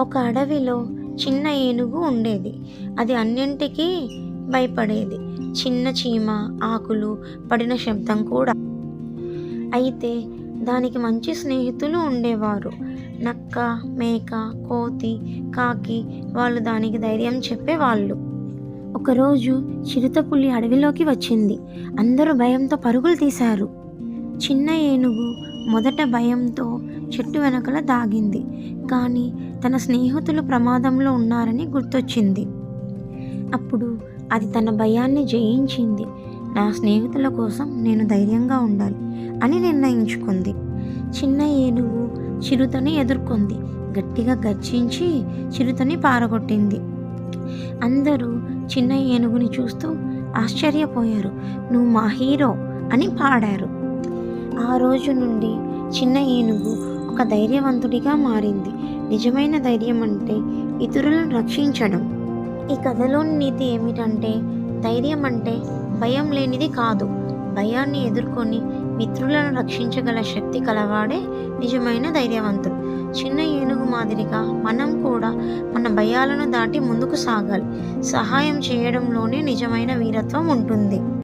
ఒక అడవిలో చిన్న ఏనుగు ఉండేది. అది అన్నింటికీ భయపడేది. చిన్న చీమ ఆకులు పడిన శబ్దం కూడా. అయితే దానికి మంచి స్నేహితులు ఉండేవారు. నక్క మేక కోతి కాకి వాళ్ళు దానికి ధైర్యం చెప్పేవాళ్ళు. ఒకరోజు చిరుతపులి అడవిలోకి వచ్చింది. అందరూ భయంతో పరుగులు తీశారు. చిన్న ఏనుగు మొదట భయంతో చెట్టు వెనకల దాగింది. కానీ తన స్నేహితులు ప్రమాదంలో ఉన్నారని గుర్తొచ్చింది. అప్పుడు అది తన భయాన్ని జయించింది. నా స్నేహితుల కోసం నేను ధైర్యంగా ఉండాలి అని నిర్ణయించుకుంది. చిన్న ఏనుగు చిరుతని ఎదుర్కొంది. గట్టిగా గర్జించి చిరుతని పారగొట్టింది. అందరూ చిన్న ఏనుగుని చూస్తూ ఆశ్చర్యపోయారు. నువ్వు మా హీరో అని పాడారు. ఆ రోజు నుండి చిన్న ఏనుగు ఒక ధైర్యవంతుడిగా మారింది. నిజమైన ధైర్యం అంటే ఇతరులను రక్షించడం. ఈ కథలోని నీతి ఏమిటంటే ధైర్యం అంటే భయం లేనిది కాదు. భయాన్ని ఎదుర్కొని మిత్రులను రక్షించగల శక్తి కలవాడే నిజమైన ధైర్యవంతుడు. చిన్న ఏనుగు మాదిరిగా మనం కూడా మన భయాలను దాటి ముందుకు సాగాలి. సహాయం చేయడంలోనే నిజమైన వీరత్వం ఉంటుంది.